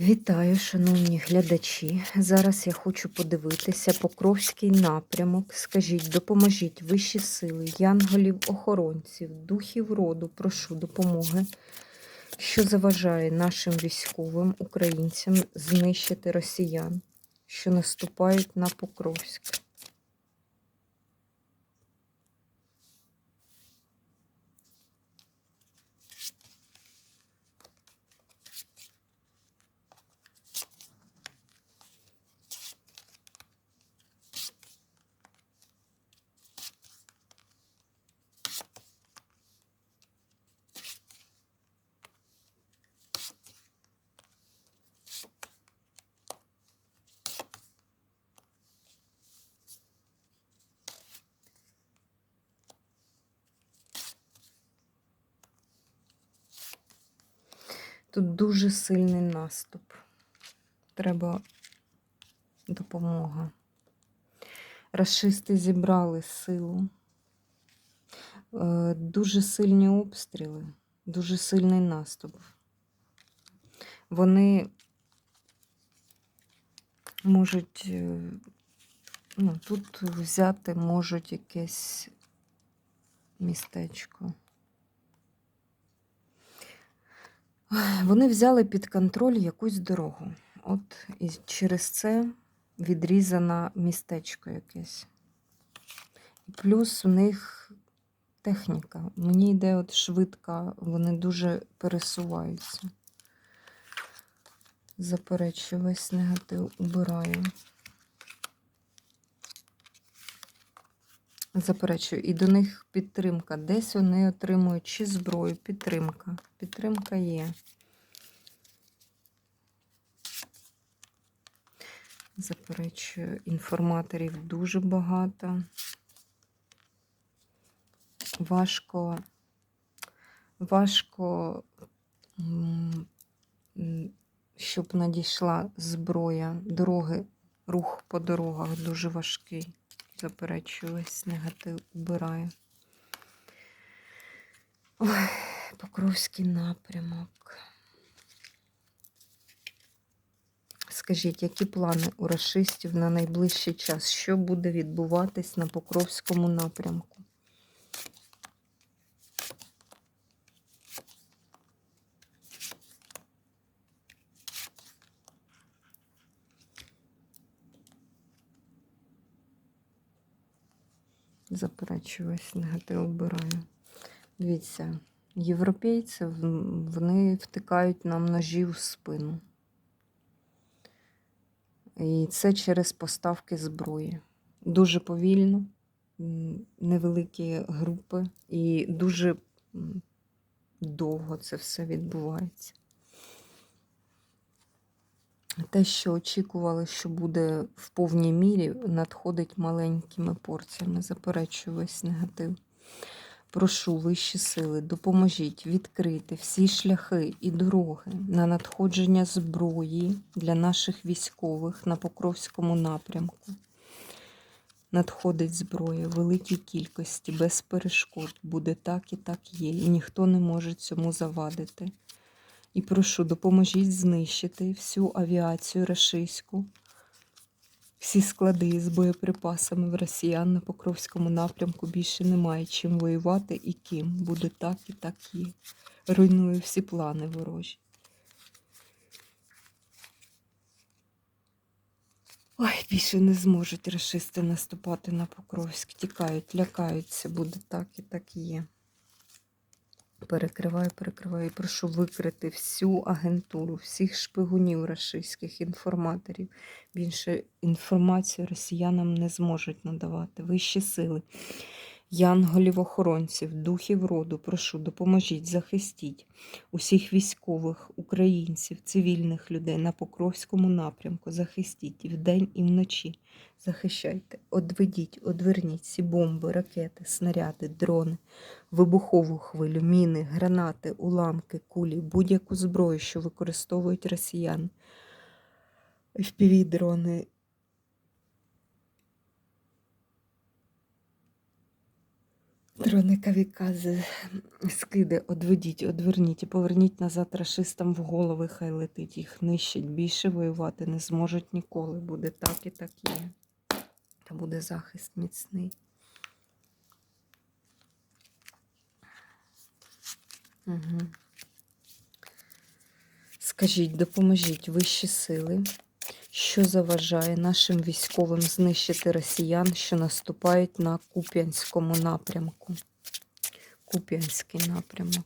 Вітаю, шановні глядачі. Зараз я хочу подивитися Покровський напрямок. Скажіть, допоможіть вищі сили, янголів, охоронців, духів роду, прошу допомоги, що заважає нашим військовим українцям знищити росіян, що наступають на Покровськ. Тут дуже сильний наступ. Треба допомога. Рашисти зібрали силу. Е, Дуже сильні обстріли, дуже сильний наступ. Вони можуть е, ну, тут взяти можуть якесь містечко. Ой, Вони взяли під контроль якусь дорогу. От і через це відрізано містечко якесь. Плюс у них техніка. Мені йде от швидка, вони дуже пересуваються. Заперечую весь негатив, убираю. Заперечую, і до них підтримка. Десь вони отримують чи зброю, підтримка. Підтримка є. Заперечую, інформаторів дуже багато. Важко, важко, щоб надійшла зброя. Дороги, рух по дорогах дуже важкий. Заперечую весь негатив, убираю. Ой, Покровський напрямок. Скажіть, які плани у расистів на найближчий час? Що буде відбуватись на Покровському напрямку? Заперечую весь негатив обираю. Дивіться, європейці вони втикають нам ножі в спину. І це через поставки зброї. Дуже повільно, невеликі групи, і дуже довго це все відбувається. Те, що очікували, що буде в повній мірі, надходить маленькими порціями. Заперечую весь негатив. Прошу вищі сили, допоможіть відкрити всі шляхи і дороги на надходження зброї для наших військових на Покровському напрямку. Надходить зброя в великій кількості, без перешкод. Буде так і так є, і ніхто не може цьому завадити. І прошу, допоможіть знищити всю авіацію рашистську, всі склади з боєприпасами в росіян на Покровському напрямку більше немає чим воювати і ким. Буде так і так є. Руйную всі плани ворожі. Ой, більше не зможуть рашисти наступати на Покровськ. Тікають, лякаються, буде так і так є. Перекриваю, перекриваю і прошу викрити всю агентуру, всіх шпигунів російських інформаторів. Більше інформацію росіянам не зможуть надавати. Вищі сили, янголів-охоронців, духів роду, прошу, допоможіть, захистіть усіх військових, українців, цивільних людей на Покровському напрямку. Захистіть вдень, і вночі. Захищайте, одведіть, одверніть ці бомби, ракети, снаряди, дрони вибухову хвилю, міни, гранати, уламки, кулі, будь-яку зброю, що використовують росіяни. FPV-дрони. Дрони кавікази, скиди, одведіть, одверніть і поверніть назад рашистам в голови, хай летить, їх нищить. Більше воювати не зможуть ніколи. Буде так і так є. Та буде захист міцний. Угу. Скажіть, допоможіть вищі сили, що заважає нашим військовим знищити росіян, що наступають на Куп'янському напрямку. Куп'янський напрямок.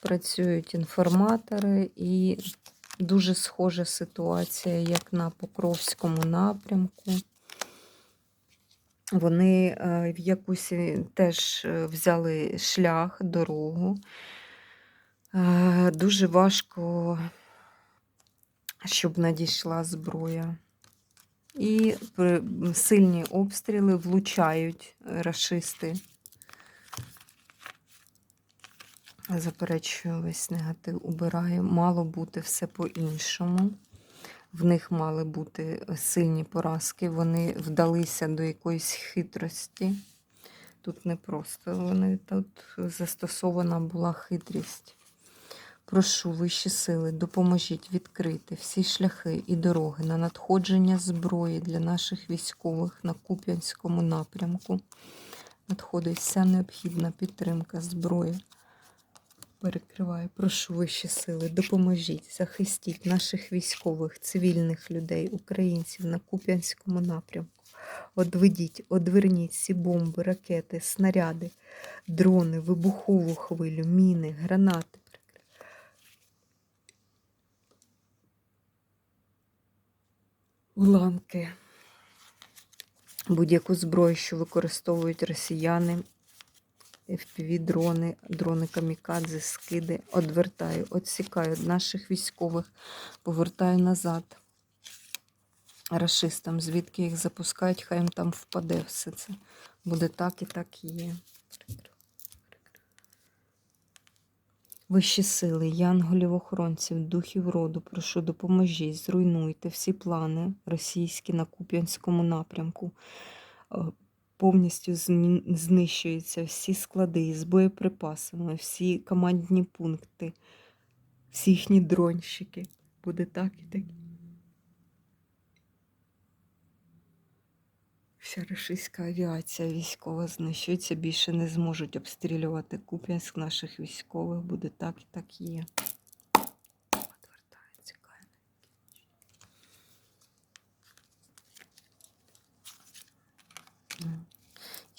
Працюють інформатори і дуже схожа ситуація, як на Покровському напрямку. Вони е, в якусь е, теж е, взяли шлях, дорогу. Дуже важко, щоб надійшла зброя. І сильні обстріли влучають рашисти. Заперечую весь негатив, убираю. Мало бути все по-іншому. В них мали бути сильні поразки. Вони вдалися до якоїсь хитрості. Тут не просто вони тут застосована була хитрість. Прошу вищі сили, допоможіть відкрити всі шляхи і дороги на надходження зброї для наших військових на Куп'янському напрямку. Надходить вся необхідна підтримка зброї. Перекриваю, прошу вищі сили, допоможіть, захистіть наших військових, цивільних людей, українців на Куп'янському напрямку. Одведіть, одверніть всі бомби, ракети, снаряди, дрони, вибухову хвилю, міни, гранати. Уламки. Будь-яку зброю, що використовують росіяни, FPV-дрони, дрони камікадзе, скиди, одвертаю, відсікаю від наших військових, повертаю назад. Рашистам, звідки їх запускають, хай їм там впаде все це. Буде так і так є. Вищі сили, янголів охоронців, духів роду, прошу допоможіть, зруйнуйте всі плани російські на Куп'янському напрямку. Повністю знищуються всі склади з боєприпасами, всі командні пункти, всі їхні дронщики. Буде так і так. Вся російська авіація військова знищується, більше не зможуть обстрілювати Куп'янськ наших військових. Буде так і так є.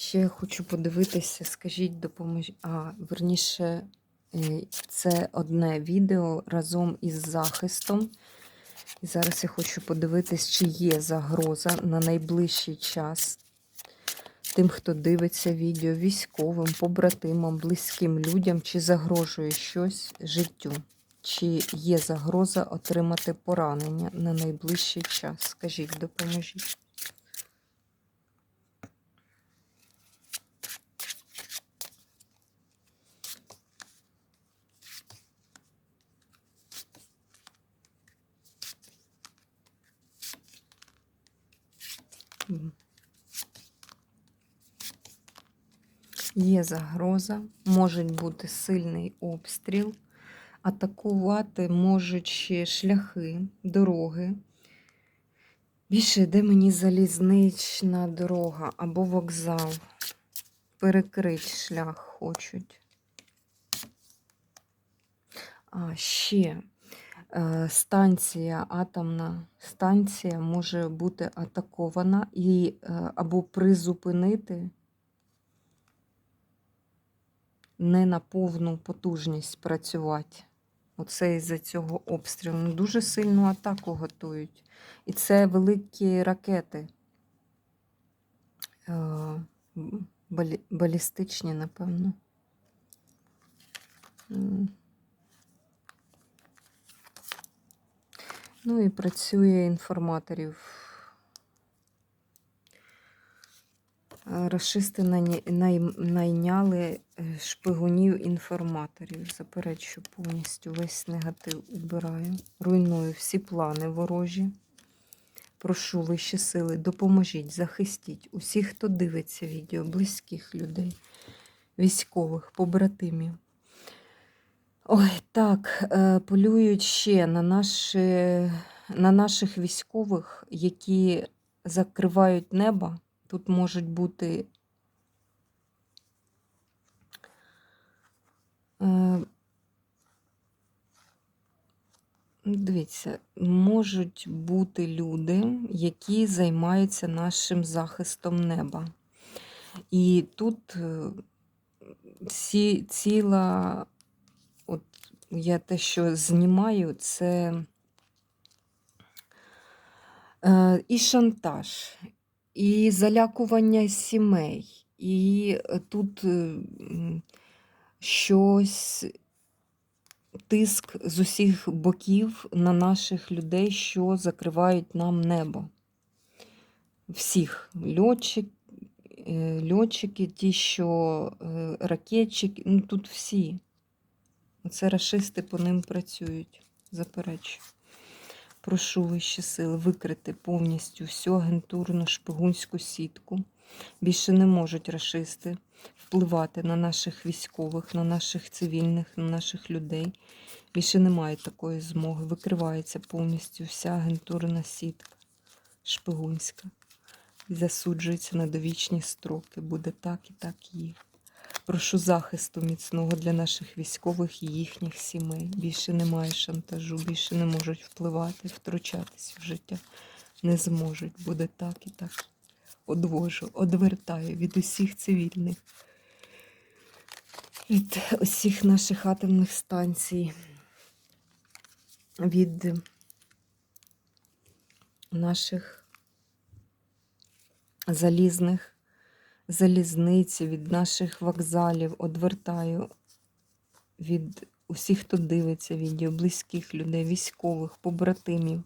Ще хочу подивитися, скажіть, допоможіть. А, верніше, е, це одне відео разом із захистом. І зараз я хочу подивитись, чи є загроза на найближчий час тим, хто дивиться відео, військовим, побратимам, близьким людям, чи загрожує щось життю, чи є загроза отримати поранення на найближчий час. Скажіть, допоможіть. Є загроза, може бути сильний обстріл, атакувати можуть ще шляхи, дороги. Більше йде мені залізнична дорога або вокзал. Перекрить шлях хочуть. А ще станція, атомна станція може бути атакована і або призупинити не на повну потужність працювати. Оце із-за цього обстрілу. Ну, Дуже сильну атаку готують. І це великі ракети. Е, балі- балістичні, напевно. Ну і працює інформаторів Рашисти найняли е, шпигунів-інформаторів. Заперечую повністю весь негатив убираю. Руйную всі плани ворожі. Прошу вищі сили, допоможіть, захистіть усіх, хто дивиться відео, близьких людей, військових, побратимів. Ой, так, е, полюють ще на, наші, на наших військових, які закривають небо. Тут можуть бути е, Дивіться, можуть бути люди, які займаються нашим захистом неба. І тут е, ці, ціла, от я те, що знімаю, це е, і шантаж, і залякування сімей, і тут е, щось тиск з усіх боків на наших людей, що закривають нам небо. Всіх льотчик, е, льотчики, ті, що е, ракетчики, ну тут всі. Це рашисти по ним працюють. Заперечую. Прошу вищі сили викрити повністю всю агентурну шпигунську сітку. Більше не можуть рашисти впливати на наших військових, на наших цивільних, на наших людей. Більше немає такої змоги. Викривається повністю вся агентурна сітка шпигунська. І засуджується на довічні строки. Буде так і так є. Прошу захисту міцного для наших військових і їхніх сімей. Більше немає шантажу, більше не можуть впливати, втручатись в життя. Не зможуть. Буде так і так. Одвожу, одвертаю від усіх цивільних, від усіх наших атомних станцій, від наших залізних залізниці, від наших вокзалів, одвертаю від усіх, хто дивиться відео, близьких людей, військових, побратимів.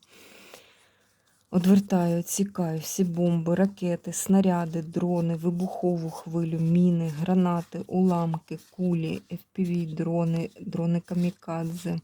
Одвертаю, відсікаю всі бомби, ракети, снаряди, дрони, вибухову хвилю, міни, гранати, уламки, кулі, FPV, дрони, дрони камікадзе,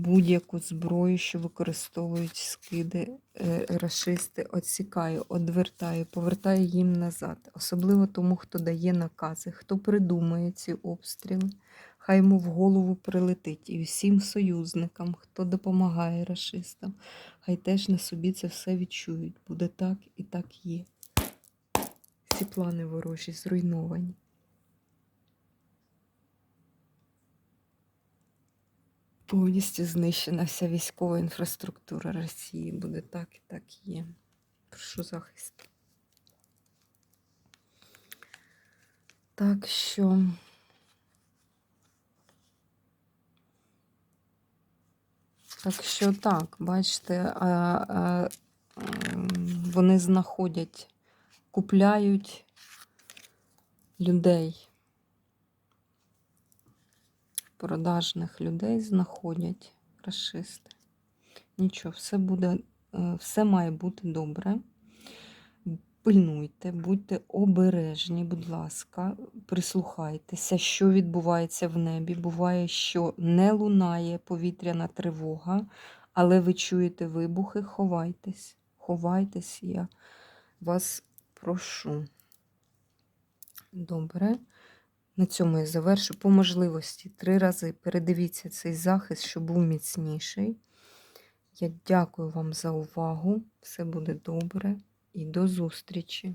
будь-яку зброю, що використовують скиди, е, рашисти, відсікаю, одвертаю, повертаю їм назад. Особливо тому, хто дає накази, хто придумує ці обстріли. Хай йому в голову прилетить і всім союзникам, хто допомагає рашистам. Хай теж на собі це все відчують. Буде так і так є. Всі плани ворожі зруйновані. Повністю знищена вся військова інфраструктура Росії. Буде так і так є. Прошу захисту. Так що. Так що так, бачите, а, а, м, вони знаходять, купляють людей, продажних людей знаходять расисти. Нічого, все буде, е, все має бути добре. Пильнуйте, будьте обережні, будь ласка, прислухайтеся, що відбувається в небі. Буває, що не лунає повітряна тривога, але ви чуєте вибухи, ховайтесь. Ховайтесь, я вас прошу. Добре. На цьому я завершу. По можливості три рази передивіться цей захист, щоб був міцніший. Я дякую вам за увагу. Все буде добре і до зустрічі!